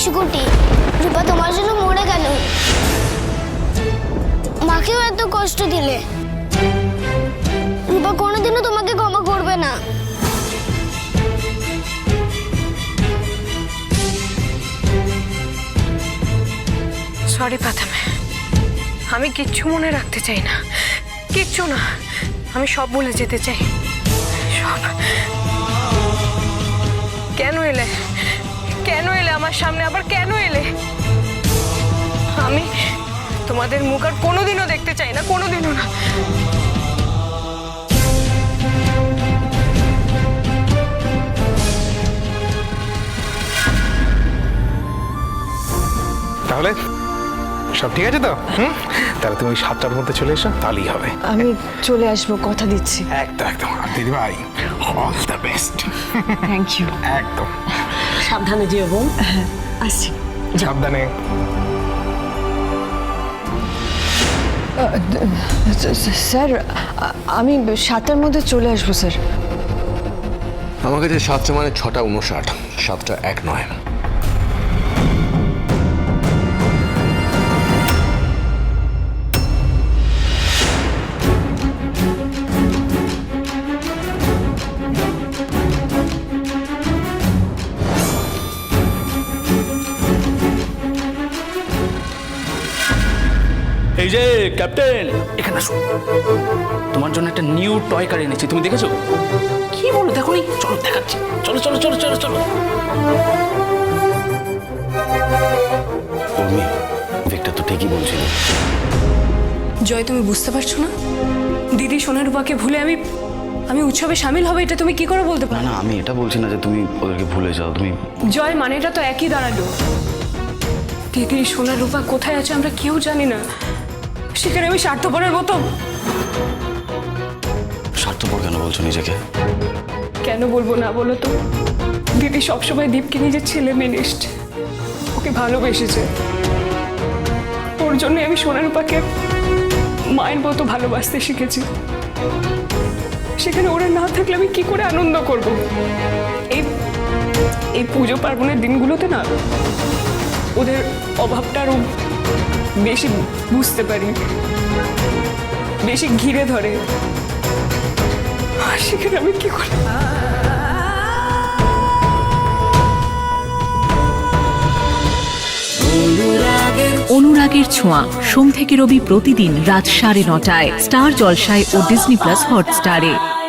একশো রূপা, তোমার জন্য মরে গেল। মাকেও এত কষ্ট দিলে। রূপা, কোনোদিনও তোমাকে ক্ষমা করবে না। সরি পাথামে আমি কিচ্ছু মনে রাখতে চাই না। কিচ্ছু না। আমি সব বলে যেতে চাই। সব। কেন এলে? কেন এলে আমার সামনে? আবার কেন এলে? আমি তোমাদের মুখ আর কোনোদিনও দেখতে চাই না কোনোদিনও না। তাহলে সব ঠিক আছে তো? হুম? তাহলে তুমি ওই সাতটার মধ্যে চলে এসো তাহলেই হবে। আমি চলে আসব কথা দিচ্ছি। একদম একদম। দিদি ভাই all the best thank you একদম। সাবধানে যেও বোন আসছি। সাবধানে। স্যার আমি সাতটার মধ্যে চলে আসব স্যার। আমার কাছে সাতটা মানে ছটা উনষাট সাতটা এক নয়। এই যে ক্যাপ্টেন। এখানে আসো। তোমার জন্য একটা নিউ টয় কার এনেছি তুমি দেখেছ? কি বলো দেখো নি। চলো দেখাচ্ছি। চলো চলো চলো চলো চলো। উর্মি ভিক্টর তো ঠিকই বলছিল। জয় তুমি বুঝতে পারছ না? দিদি সোনার রূপাকে ভুলে আমি আমি উৎসবে সামিল হবে এটা তুমি কি করে বলতে পারো? না আমি এটা বলছি না যে তুমি ওদেরকে ভুলে যাও তুমি জয় মানেটা তো একই দাঁড়াল। দিদি সোনার রূপা কোথায় আছে আমরা কেউ জানি না। সেখানে আমি স্বার্থপরের মতো। স্বার্থপর কেন বলছো নিজেকে? কেন বলব না বলো তো? দিদি সবসময় দীপকে নিজের ছেলে মেনে এসছে ওকে ভালোবেসেছে। ওর জন্য আমি সোনার রূপাকে মায়ের মতো ভালোবাসতে শিখেছি। সেখানে ওরা না থাকলে আমি কি করে আনন্দ করব? এই এই পুজো পার্বণের দিনগুলোতে না ওদের অভাবটা আরও বেশি বুঝতে পারি। বেশি ঘিরে ধরে। সেখানে আমি কি করি অনুরাগের ছোঁয়া সোম থেকে রবি প্রতিদিন রাত সাড়ে নটায়, স্টার জলসায় ও ডিসনি প্লাস হটস্টারে।